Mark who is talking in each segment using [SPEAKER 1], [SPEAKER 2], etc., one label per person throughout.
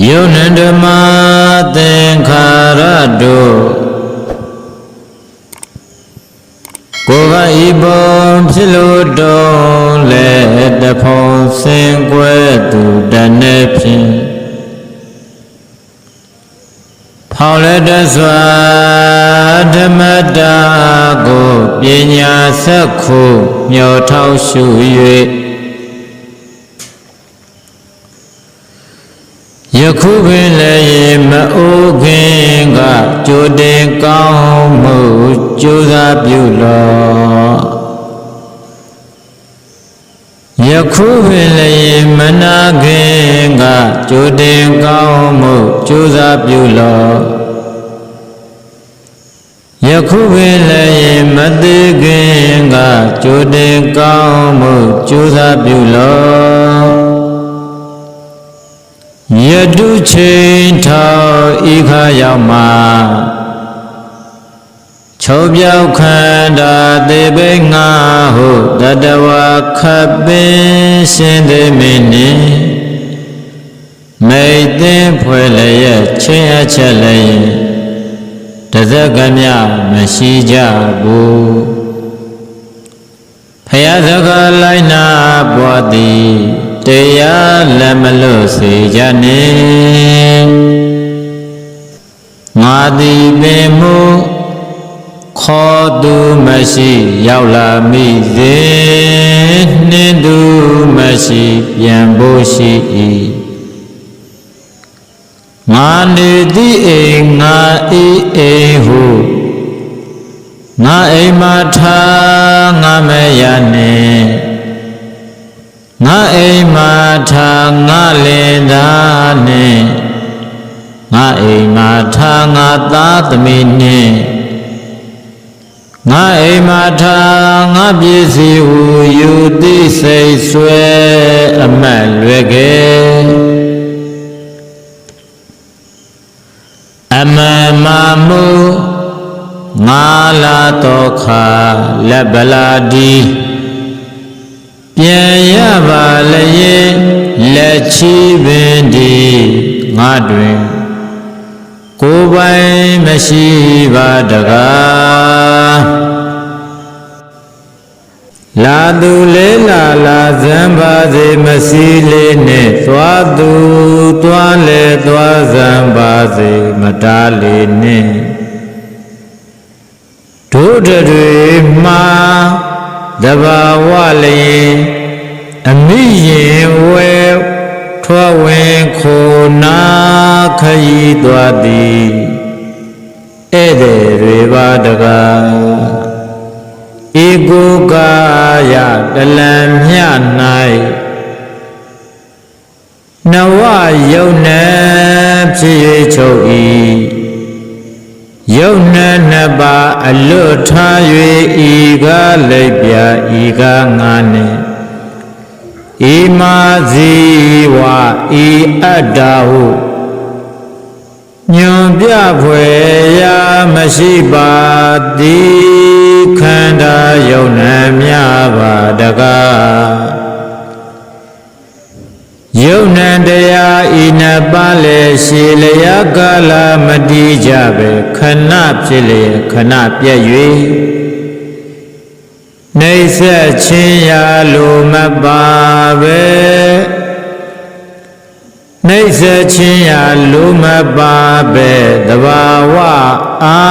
[SPEAKER 1] ယုံနဓမ္မသင်္ခါရတို့ကိုယ်ကဤပုံဖြစ်လို့တုံးလဲတဖုံစင်ကွယ်သူတနေ့ဖြင့်ဖောင်လက်တစွာဓမ္မတာကိုပညာဆက်ခုမျောထောက်ရှု၍ ယခုပင်လည်းမအိုးခင်ကကြိုတင်ကောင်းမှုကြိုးစားပြုလော့ယခုပင်လည်းမနာခင်ကကြိုတင်ကောင်းမှုကြိုးစားပြုလော့ယခုပင်လည်းမသေးခင်ကကြိုတင်ကောင်းမှုကြိုးစားပြုလော့ ယတုချိန်ထောင်ဤခါရောက်မှာချုပ်ပြောက်ခန္ဓာသေဘိငါဟုတတဝခပ်ပင်ရှင်သေမင်းနှင့်မိတ်သင်ဖွဲ့လည်းရဲ့ချင်းအချက်လည်းတသက်ကမြမရှိကြဘူးဖယားစကားလိုက်နာပွားသည် တရားလက်မလွတ်စေကြနှင့်ငါသည်ပင်မူခေါ်သူမရှိ ရောက်လာမိစေနှင်းသူမရှိပြန်ဖို့ရှိ၏ငါနေသည့်အိမ်ငါအေးအိမ်ဟုငါအိမ်မှာထားငါမရနှင့် ငါအိမ်မှာထားငါလင်သားနှင့်ငါအိမ်မှာထားငါသားသမီးနှင့်ငါအိမ်မှာထားငါပစ္စည်းဟုယူသိစိတ်ဆွဲအမတ်လွယ်ခဲ့အမမမှုငါလာတော့ခါလက်ဗလာဒီ ပြန်ရပါလျင်လက်ချီပင်ဒီငါတွင်ကိုယ်ပိုင်မရှိပါတကားလာသူလေးလာလာဇံပါစေမစီလေးနဲ့သွားသူသွားလေသွားဇံပါစေမတားလေးနဲ့တို့တွေမှာ တဘာဝလျင်အမိရင်ဝဲထွက်ဝင်ခိုနာခရီးသွားသည်ဧည့်သည်တွေပါတကားဧကိုကာယတလံမြ၌နဝယုံနေဖြစ်၍ချုပ်၏ ယုံနှနှစ်ပါးအလွတ်ထား၍ဤကားလိုက်ပြဤကားငါနှင့်ဤမာဇီဝဤအတ္တဟုညွန်ပြဖွယ်ရာမရှိပါသည်ခန္ဓာယုံနှမြပါတကား ယုံနံတရားဤနပါလေရှည်လျာကာလမတိကြပဲခဏဖြစ်လေခဏပြည့်၍နေဆက်ချင်းရာလိုမပါပဲနေဆက်ချင်းရာလိုမပါပဲတဘာဝအာ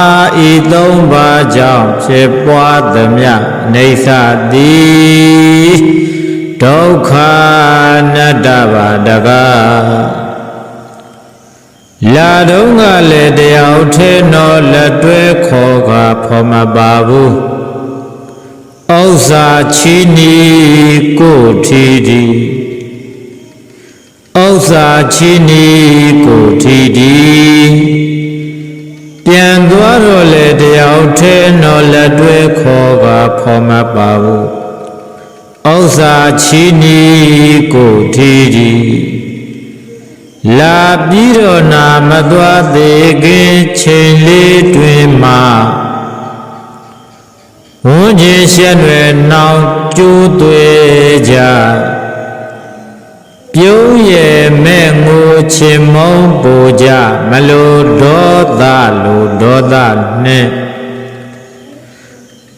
[SPEAKER 1] ဤသုံးပါးကြောင့်ဖြစ်ပွားသမျှနေသသည် ဒုက္ခနတ္တပါတကားလာတော့ကလည်းတရားထဲတော်လက်တွဲခေါ်ကဖော်မပါဘူးဥစ္စာချီနီကိုထီဒီဥစ္စာချီနီကိုထီဒီပြန်သွားတော့လေတရားထဲတော်လက်တွဲခေါ်ကဖော်မပါဘူး ဥစ္စာချီနီကိုထီဒီလာပြီးတော့နာမသွားသေးခင်ချိန်လေးတွင်မှာဝန်းကျင်ရှက်ွယ်နောင်ကျိုးသွေးကြပြုံးရဲ့မဲ့ငိုချင်မုံပူကြမလိုဒေါသလိုဒေါသနဲ့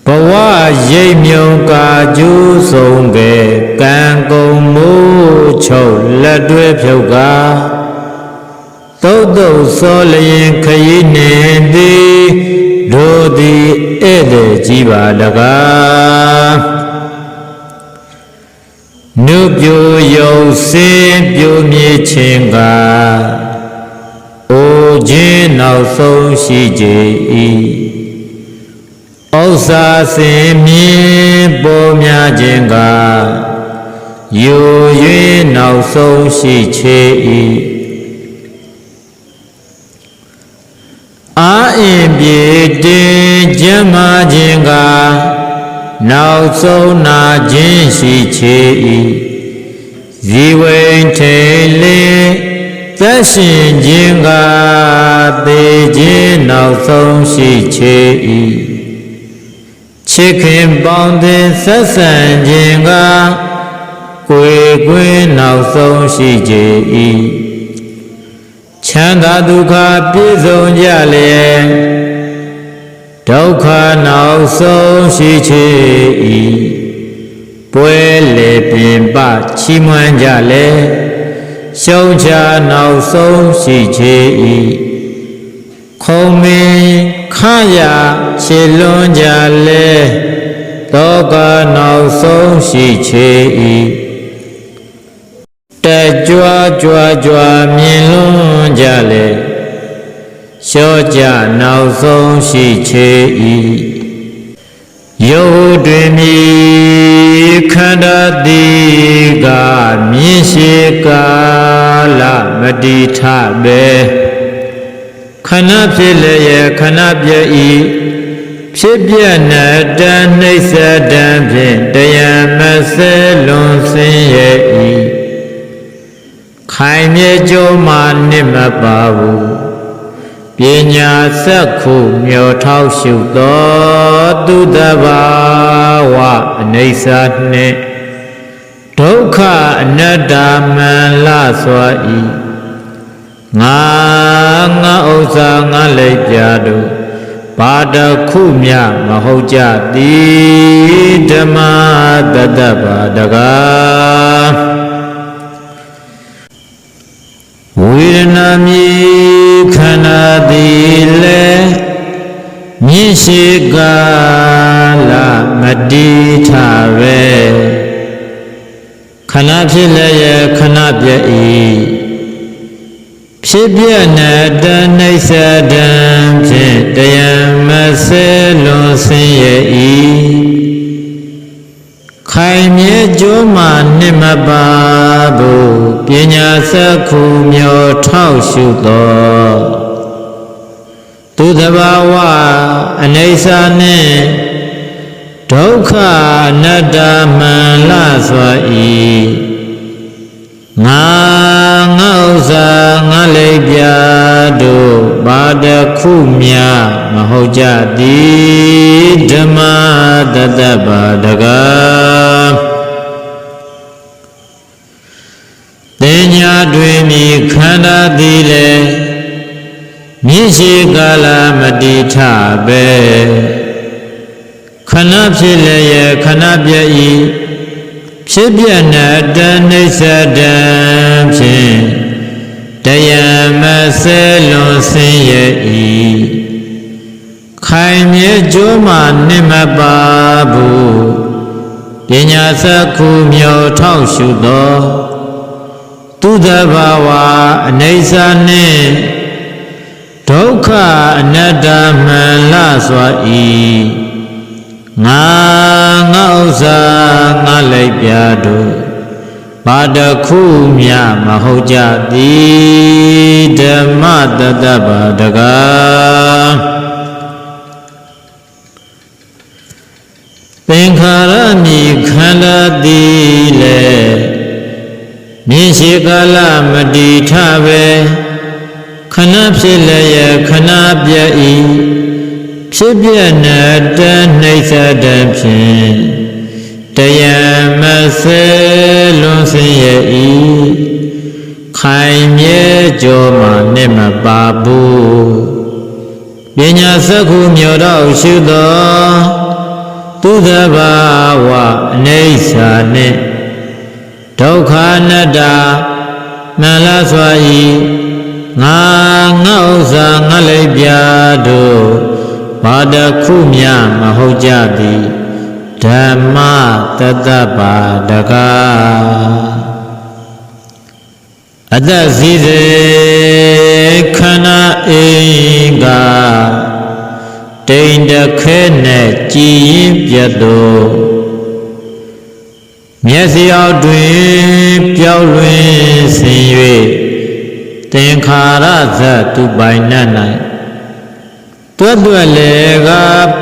[SPEAKER 1] ဘဝရိပ်မြုံကာကျူး ဆုံးပဲကံကုန်မိုးချုပ်လက်တွဲဖြုတ်ကားသုတ်တုတ်စောလျင်ခရီးနေသည်တို့သည်ဧည့်သည်ကြီးပါတကားနုပြိုယုံစင်ပြိုမြေခြင်းကအိုခြင်းနောက်ဆုံးရှိကြ၏ ဥစ္စာစင်မြင်ပေါ်များခြင်းကယူ၍နောက်ဆုံးရှိချေ၏အာအင်ပြေတင်ကျမ်းမာခြင်းကနောက်ဆုံးနာခြင်းရှိချေ၏ဇီဝိန်ထေလေးသက်ရှင်ခြင်းကသေခြင်းနောက်ဆုံးရှိချေ၏ ချစ်ခင်ပေါင်းသည်ဆက်ဆံခြင်းကကိုယ်ကွင်းနောက်ဆုံးရှိကြ၏ချမ်းသာဒုက္ခပြည့်စုံကြလျက်ဒုက္ခနောက်ဆုံးရှိချေ၏ပွဲလေပင်ပချီးမွမ်းကြလေရှုံးချနောက်ဆုံးရှိချေ၏ခုံမင်း ခရခြေလွန်ကြလေတောကနောက်ဆုံးရှိချေ၏တက်ကြွကြွကြွမြင်လွန်ကြလေလျှော့ကြနောက်ဆုံးရှိချေ၏ယုတ်တွင်မြည်ခန္ဓာတိကမြင်ရှိကာလမတိထပဲ ခဏဖြစ်လျက်ခဏပြည့်ဤဖြစ်ပြနေတန်နှိမ့်ဆက်တံဖြင့်တရားမဆဲလွန်ဆင်းရဲ့ဤခိုင်မြေကြိုးမှနစ်မပါဘူးပညာစက်ခုမျောထောက်ရှုသောသူတဘာဝအနေစာနှင့်ဒုက္ခအနတ္တမန္လစွာဤ ငါငါဥစ္စာငါလက်ပြတို့ဘာတခုမြမဟုတ်ကြသည်ဓမ္မတတ္တပါတကားဝေဒနာမြေခန္ဓာသည်လေမြင့်ရှိကာလမတိထပဲခဏဖြစ်လည်းရခဏပြည့်၏ ဖြစ်ပြနေတဏိစ္စတံဖြင့်တရားမဆဲလွန်ဆင်းရဲ့၏ခိုင်မြဲကြိုးမှနှစ်မပါဘူးပညာစက္ခုမျောထောက်ရှုသောသူတဘာဝအနေစာနှင့်ဒုက္ခအနတ္တမှန်လစွာဤ ငါငါဥစ္စာငါလေးပြတို့ဘာတခုမြမဟုတ်ကြသည်ဓမ္မတတ္တပါတကားတင်ညာတွင်မြခန္ဓာသည်လေမြင့်ရှိကာလမတိထပဲခဏဖြစ်လျက်ခဏပြည့် ဖြစ်ပြနေတဏိစ္စတံဖြင့်တရားမဆဲလွန်ဆင်းရဲ့ဤခိုင်မြဲကြိုးမှနှင့်မပါဘူးပညာစခုမြောထောက်ရှုသောသူတဘာဝအနေစာနှင့်ဒုက္ခအနတ္တမှန်လစွာဤ ငါငါဥစ္စာငါလိုက်ပြတို့ဘာတခုမြမဟုတ်ကြသည်ဓမ္မတတပါတကားသင်္ခါရမြည်ခန္ဓာသည်လေမြင်ရှိကာလမတိထပဲခဏဖြစ်လျက်ခဏပြည့် ဖြစ်ပြနေတနှိစ္စတဖြင့်တတယံမဆဲလွန်စင်ရဲ့ဤခိုင်မြဲကြောမှနဲ့မပါဘူးပညာစက္ခုမြော်တော့ရှုသောသူသဘာဝအနေစာနှင့်ဒုက္ခအနတ္တမှန်လားစွာဤငါငါဥစ္စာငါလိုက်ပြတို့ ဘာတခုမျှမဟုတ်ကြသည်ဓမ္မတတ္တပါတကားအတ္တစည်းစေခန္ဓာအိမ်ကတိန်တခဲနဲ့ကြည်ရင်ပြတ်သောမျက်စိအောက်တွင်ပြောင်းလွင်ဆင်၍သင်္ခါရဇတ်သူပိုင်န တ်၌တွတ်တွတ်လေက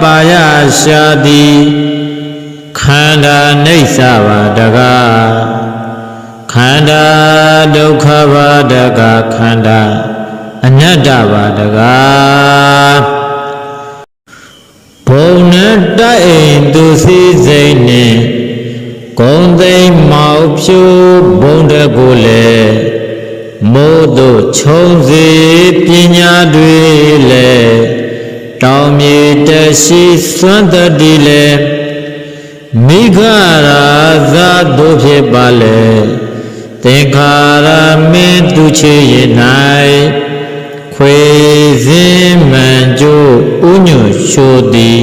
[SPEAKER 1] ပါရရှာသည်ခန္ဓာနေဆပါတကားခန္ဓာဒုက္ခပါတကားခန္ဓာအနတ္တပါတကားဘုံနဲ့တိုက်အိမ်သူစည်းစိမ်နှင့်ဂုံသိမ်းမောက်ဖြူဘုံတကိုလည်းမိုးတို့ခြုံစီပညာတွေလည်း တောင်းမြေတရှိစွမ်းတတိလည်းမိခရာဇာတို့ဖြစ်ပါလေသင်္ခါရမင်းသူချေရ၌ခွေစင်းမှန်ကျိုးဥညွှရှိုသည်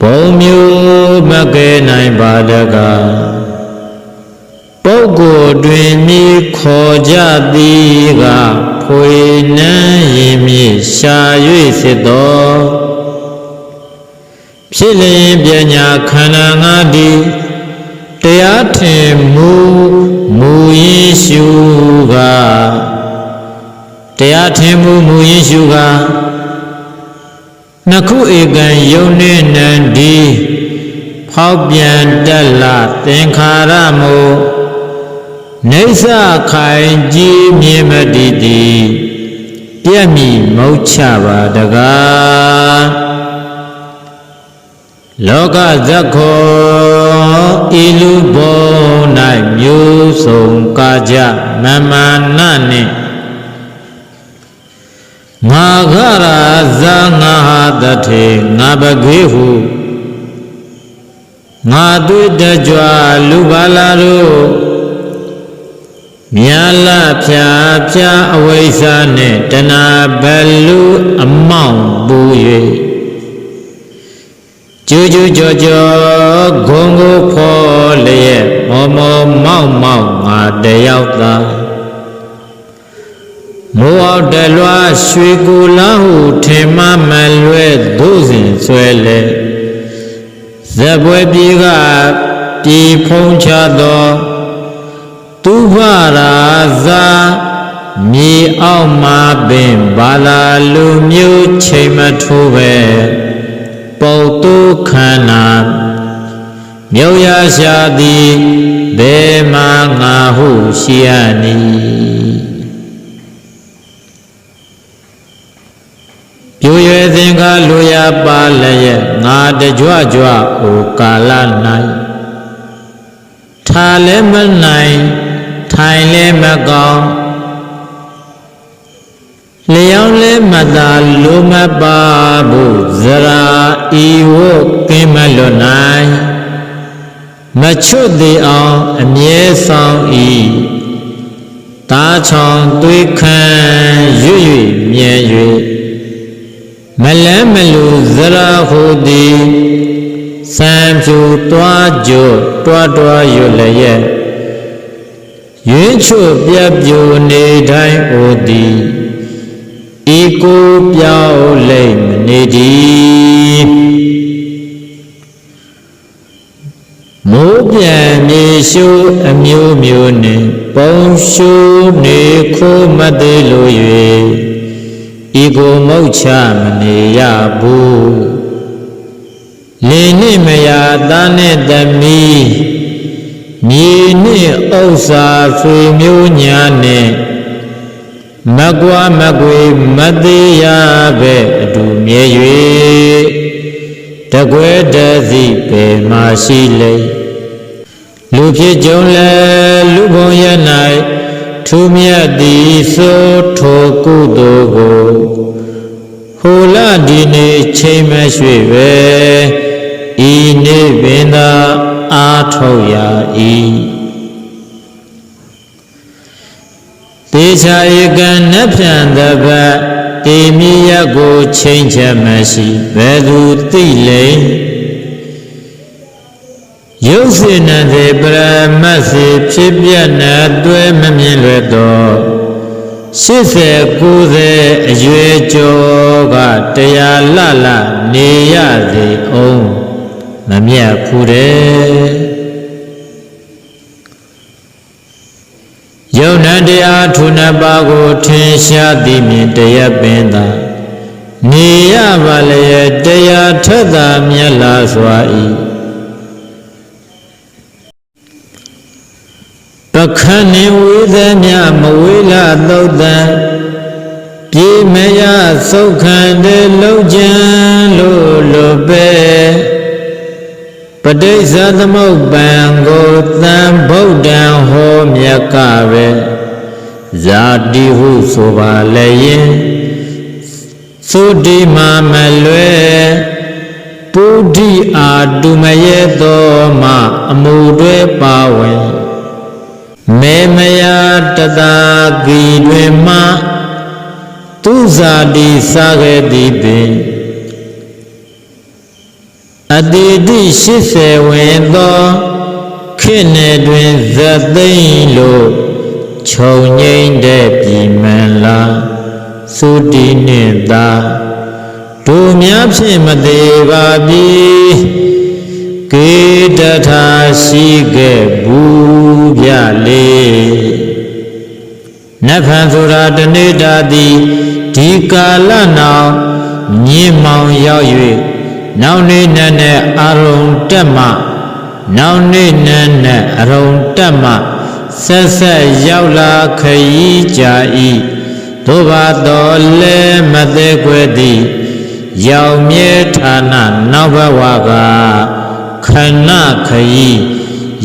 [SPEAKER 1] ဘုံမျိုးမကဲနိုင်ပါတကား ပုဂ္ဂိုလ်တွင်မြေခေါ်ကြသည်ကဖွေနှမ်းရင်မြေရှာ၍စစ်တော်ဖြစ်လျင်ပညာခန္ဓာငါးဒီတရားထင်မူမူရင်းရှုကတရားထင်မူမူရင်းရှုကနှစ်ခုဧကံယုံနေနံဒီဖောက်ပြန်တက်လာသင်္ခါရမူ နေဆခိုင်ကြည်မြင်မတည်တည်ပြက်မိမုတ်ချပါတကားလောကဇက်ခောဤလူဘုံ၌မျိုးစုံကာကြမမာနနှင့်ငါခရာဇာငါဟာတထေငါပကေဟုငါတွေ့တကြွလူပါလာတို့ မြာလာဖြာဖြာအဝိဇ္ဇာနှင့်တဏဘလူအမောင်ပူ၍ကျူးကျူးကြောကြောဂုံကိုဖော်လျက်မောမောမောက်မောက်ငါတယောက်သာမိုးအောက်တလွားရွှေကူလာဟုထင်မှမလွဲသို့စဉ်ဆွဲလေဇပွဲပြေကပြေဖုံးချသော သူဖရာဇာမြေအောက်မှာပင်ဘာလာလူမျိုးချိန်မထိုးပဲပုတ်တုခန္ဓာမြုပ်ရရှာသည်ဘယ်မှာငါဟုရှိရနီပြိုရွယ်စဉ်ကလူရပါလျက်ငါတကြွကြွဟိုကာလ၌ထားလည်းမနိုင် ထိုင်လည်းမကောင်းလျောင်းလည်းမသာလိုမပါဘူးဇရာဤဝကင်းမလွတ်နိုင်မချွတ်သေးအောင်အမြဲဆောင်ဤတာချောင်သွေးခံရွရွမြဲ၍မလန်းမလူဇရာဟုသည်စံဖြူတွားကြွတွားတွားရွလည်း ရဲ့ရွေးချွတ်ပြပြိုနေတိုင်းအိုသည်ဤကိုပြောင်းလိမ့်မနေသည်မိုးပြန်မြေရှုအမျိုးမျိုးနှင့်ပုံရှုနေခိုးမသေးလို၍ဤကိုမုတ်ချမနေရဘူးလင်းနှင့်မယာသားနှင့်သမီး မြေနှင့်ဥစ္စာဆွေမျိုးညာနှင့်မကွာမကွေမသေးရပဲအတူမြဲ၍တကွဲတစီပေမာရှိလေလူဖြစ်ကြုံလဲလူဘုံရ၌ထူးမြတ်သည်သို့ထိုကုသိုလ်ကိုဟိုလဒီနေ့ချိန်မရွှေပဲဤနေ့ပင်သာ အာထုတ်ရ၏တေချာဧကံနဖြံတပတ်တေမိယကိုချိန်ချက်မရှိဘယ်သူသိလိမ့်ရုပ်စေနသေပရမတ်စေဖြစ်ပြနာတွဲမမြင်လွယ်တော့80 90အရွယ်ကျော်ကတရားလလနေရစေအောင် မမြတ်ဖူးတယ်ယုံနံတရားထုနှစ်ပါးကိုထင်ရှားသိမြင်တရားပင်သာနေရပါလျက်တရားထက်သာမြတ်လာစွာ၏ပခဏ္ဏဝေသမြမဝေလာသုတ်တံပြေမယသုတ်ခံတဲ့လုံးချမ်းလို့လို့ပဲ ပဋိစ္စသမုပ္ပံကိုသံဗုဒ္ဓံဟောမြတ်ကပဲဇာတိဟုဆိုပါလည်းယင်သုတိမာမလွယ်ပုဒ္ဓိအာတုမယေသောမအမှုတွေပါဝင်မေမယတတာဂီတွင်မှသူဇာတိစားခဲ့သည်ပင် အတိတိ80ဝင်သောခေတ်နယ်တွင်ဇသိမ့်လို့ခြုံငိမ့်တဲ့ပြည်မန်လာသုတိနှင့်သာတို့များဖြင့်မသေးပါပြီကေတထာရှိခဲ့ဘူးပြလေနတ်ဖန်ဆိုတာတနေ့တာသည်ဒီကာလနောက်မြင့်မောင်ရောက်၍ နောက်နေ့နဲ့နဲ့အာရုံတက်မှနောက်နေ့နဲ့နဲ့အရုံတက်မှဆက်ဆက်ရောက်လာခရီးကြ၏သို့ပါတော်လဲမသေးခွဲသည်ရောက်မြဲဌာနနောက်ဘဝကခဏခရီး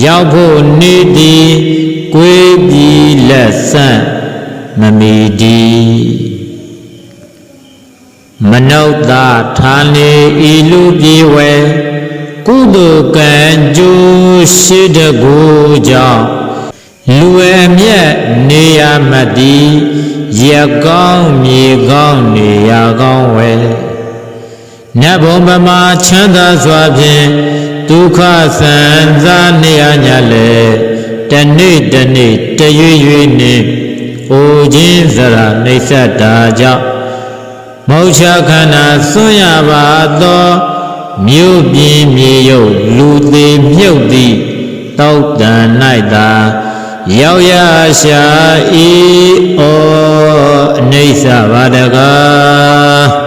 [SPEAKER 1] ရောက်ဖို့နေသည်ကိုယ်ပြီးလက်ဆန့်မမီဒီ မနုဿာဌာနေဤလူပြေဝဲကုသိုလ်ကံကျိုးရှိတကူကြောင့်လူအမျက်နေရမတ္တိရကောင်းမြေကောင်းနေရကောင်းဝဲနတ်ဘုံဗမာချမ်းသာစွာဖြင့်ဒုက္ခဆန်စားနေရညလေတနေ့တနေ့တရွေ့ရွေ့နှင့်အိုခြင်းစရာနှိစ္စတာကြောင့် မောချခန္ဓာဆွံ့ရပါသောမြို့ပြင်းမြေရုပ်လူသေးမြုပ်သည်တောက်တန်၌သာရောက်ရရှာဤဩအနိစ္စပါတကား